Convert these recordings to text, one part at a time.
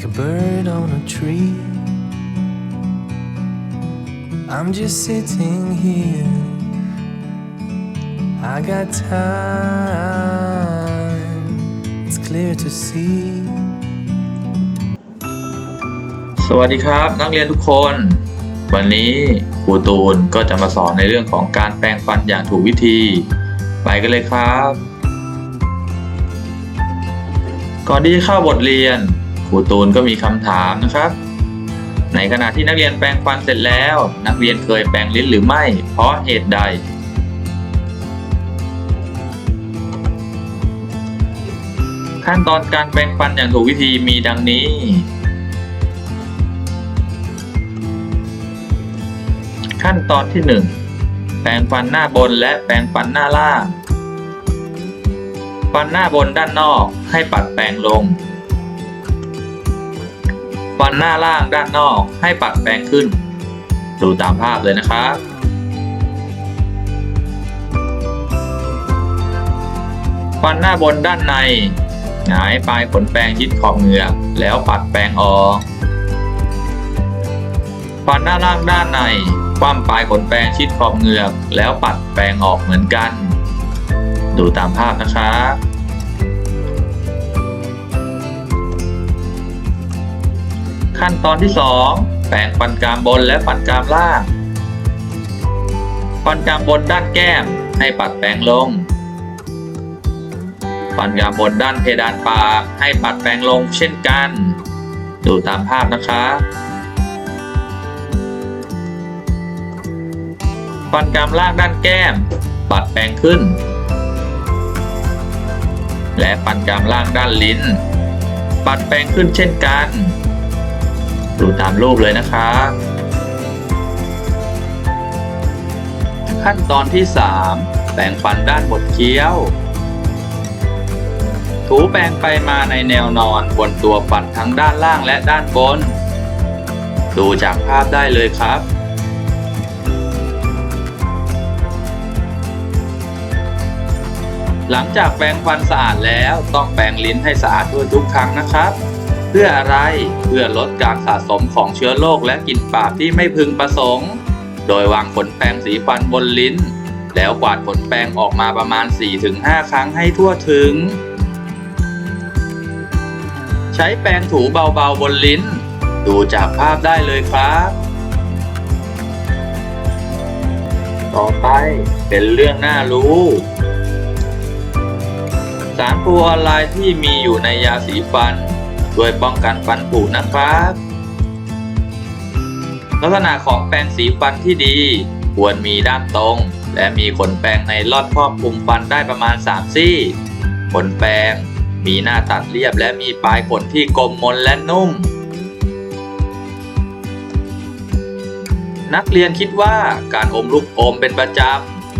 like a bird on a tree. I'm just sitting here. I got time, it's clear to see. สวัสดีครับนักเรียนทุกคน วันนี้ครูตูนก็จะมาสอนในเรื่องของการแปรงฟันอย่างถูกวิธี ไปกันเลยครับ ก่อนที่จะเข้าบทเรียน ครูตูนก็มีคำถามนะครับ ในขณะที่นักเรียนแปรงฟันเสร็จแล้ว นักเรียนเคยแปรงลิ้นหรือไม่ เพราะเหตุใด ขั้นตอนการแปรงฟันอย่างถูกวิธีมีดังนี้ ขั้นตอนที่ 1 แปรงฟันหน้าบนและแปรงฟันหน้าล่าง ฟันหน้าบนด้านนอกให้ปัดแปรงลง ฟันหน้าล่างด้านนอกให้ปัดแปรงขึ้น ดูตามภาพเลยนะครับฟันหน้าบนด้านในหงายปลายขนแปรงชิดขอบเหงือกแล้วปัดแปรงออกฟันหน้าล่างด้านในคว่ำปลายขนแปรงชิดขอบเหงือกแล้วปัดแปรงออกเหมือนกัน ดูตามภาพนะครับ ขั้นตอนที่ 2 แปรงฟันกรามบนและฟันกรามล่าง ฟันกรามบนด้านแก้มให้ปัดแปรงลง ฟันกรามบนด้านเพดานปากให้ปัดแปรงลงเช่นกัน ดูตามภาพนะครับฟันกรามล่างด้านแก้ม ปัดแปรงขึ้น และฟันกรามล่างด้านลิ้น ปัดแปรงขึ้นเช่นกัน ดูตามรูปเลยนะครับขั้นตอนที่ 3 แปรงฟันด้านบดเคี้ยว ถูแปรงไปมาในแนวนอนบนตัวฟันทั้งด้านล่างและด้านบน ดูจากภาพได้เลยครับหลังจากแปรงฟันสะอาดแล้วต้องแปรงลิ้นให้สะอาดด้วยทุกครั้งนะครับ เพื่ออะไร เพื่อลดการสะสมของเชื้อโรคและกลิ่นปากที่ไม่พึงประสงค์ โดยวางขนแปรงสีฟันบนลิ้น แล้วกวาดขนแปรงออกมาประมาณ 4-5 ครั้งให้ทั่วถึง ใช้แปรงถูเบาๆบนลิ้น ดูจากภาพได้เลยครับ ต่อไปเป็นเรื่องน่ารู้สารฟลูออไรด์ที่มีอยู่ในยาสีฟัน ช่วยป้องกันฟันผุนะครับ ลักษณะของแปรงสีฟันที่ดี ควรมีด้านตรง และมีขนแปรงในรอบครอบคลุมฟันได้ประมาณ 3 ซี่ ขนแปรงมีหน้าตัดเรียบและมีปลายขนที่กลมมนและนุ่ม นักเรียนคิดว่าการอมลูกอมเป็นประจ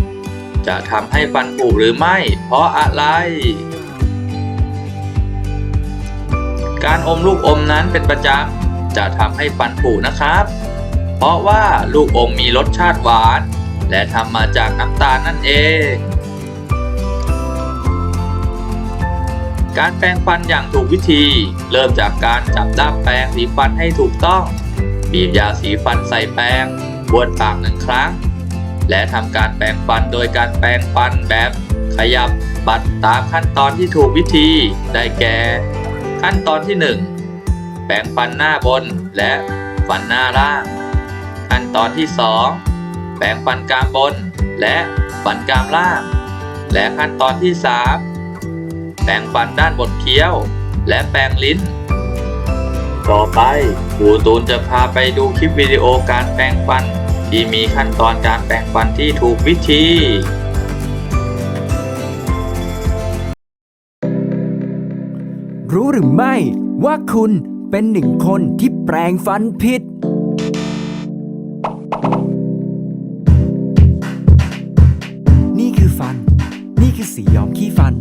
ำจะทำให้ฟันผุหรือไม่ เพราะอะไร การอมลูกอมนั้นเป็นประจำจะทำให้ฟันผุนะครับ เพราะว่าลูกอมมีรสชาติหวาน และทำมาจากน้ำตาลนั่นเอง การแปรงฟันอย่างถูกวิธี เริ่มจากการจับด้ามแปรงสีฟันให้ถูกต้อง บีบยาสีฟันใส่แปรงบ้วนปากหนึ่งครั้ง และทำการแปรงฟันโดยการแปรงฟันแบบขยับปัดตามขั้นตอนที่ถูกวิธีได้แก่ ขั้นตอนที่ 1แปรงฟันหน้าบนและฟันหน้าล่าง ขั้นตอนที่ 2แปรงฟันกรามบนและฟันกรามล่าง และขั้นตอนที่ 3แปรงฟันด้านบนเคี้ยว และแปรงลิ้น ต่อไปครูตูนจะพาไปดูคลิปวิดีโอการแปรงฟัน ที่มีขั้นตอนการแปรงฟันที่ถูกวิธี รู้หรือไม่ว่าคุณเป็นหนึ่งคนที่แปลงฟันผิด นี่คือฟัน นี่คือสีย้อมขี้ฟัน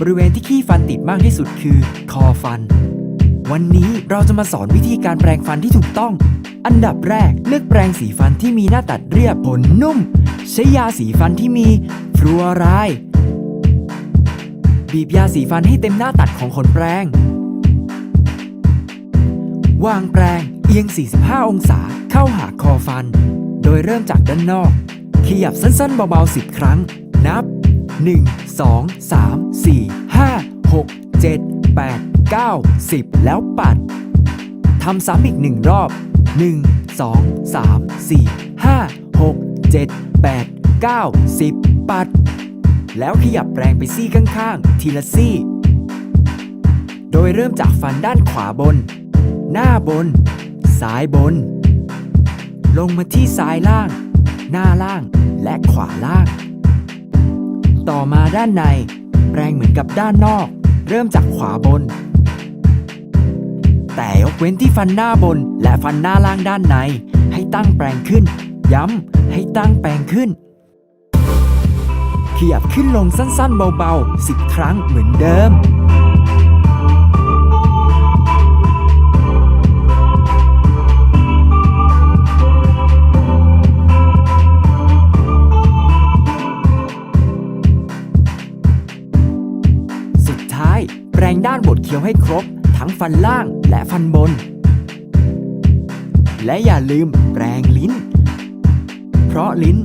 บริเวณที่ขี้ฟันติดมากที่สุดคือ คอฟัน วันนี้เราจะมาสอนวิธีการแปรงฟันที่ถูกต้อง อันดับแรกเลือกแปรงสีฟันที่มีหน้าตัดเรียบผลนุ่ม ใช้ยาสีฟันที่มีฟลูออไรด์ บีบยาสีฟันให้เต็มหน้าตัดของขนแปรง วางแปรงเอียง 45 องศาเข้าหาคอฟัน โดยเริ่มจากด้านนอก ขยับสั้นๆ เบาๆ 10 ครั้ง นับ 1 2 3 4 5 6 7 8 9 10 แล้วปัด ทำซ้ำอีกหนึ่งรอบ 1 2 3 4 5 6 7 8 9 10 ปัด แล้วขยับแปรงไปซี่ข้างๆ ทีละซี่ โดยเริ่มจากฟันด้านขวาบน หน้าบน ซ้ายบน ลงมาที่ซ้ายล่าง หน้าล่างและขวาล่าง ต่อมาด้านใน แปรงเหมือนกับด้านนอก เริ่มจากขวาบน แต่ยกเว้นที่ฟันหน้าบนและฟันหน้าล่างด้านใน ให้ตั้งแปรงขึ้น ย้ำให้ตั้งแปรงขึ้น ขยับขึ้นลงสั้นๆเบาๆ 10 ครั้งเหมือนเดิม สุดท้ายแปรงด้านบดเคี้ยวให้ครบ ทั้งฟันล่างและฟันบน และอย่าลืมแปรงลิ้น เพราะลิ้น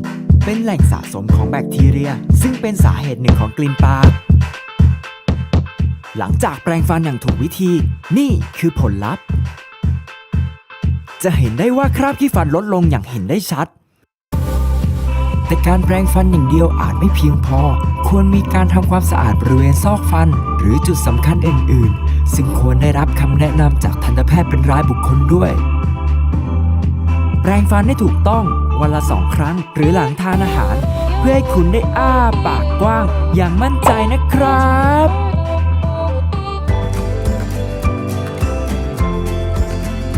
เป็นแหล่งสะสมของแบคทีเรีย ซึ่งเป็นสาเหตุหนึ่งของกลิ่นปากหลังจากแปรงฟันอย่างถูกวิธี นี่คือผลลัพธ์ จะเห็นได้ว่าคราบขี้ฟันลดลงอย่างเห็นได้ชัด แต่การแปรงฟันอย่างเดียวอาจไม่เพียงพอ ควรมีการทำความสะอาดบริเวณซอกฟัน หรือจุดสำคัญอื่น ๆ ซึ่งควรได้รับคำแนะนำจากทันตแพทย์เป็นรายบุคคลด้วย แปรงฟันให้ถูกต้อง วันละสองครั้ง หรือหลังทานอาหาร เพื่อให้คุณได้อ้าปากกว้างอย่างมั่นใจนะครับ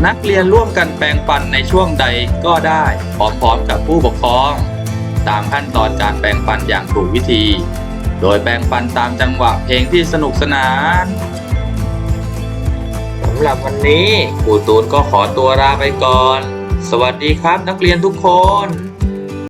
นักเรียนร่วมกันแปรงฟันในช่วงใดก็ได้พร้อมๆกับผู้ปกครอง ตามขั้นตอนการแปรงฟันอย่างถูกวิธี โดยแปรงฟันตามจังหวะเพลงที่สนุกสนานสำหรับวันนี้ครูตูนก็ขอตัวลาไปก่อน สวัสดีครับนักเรียนทุกคน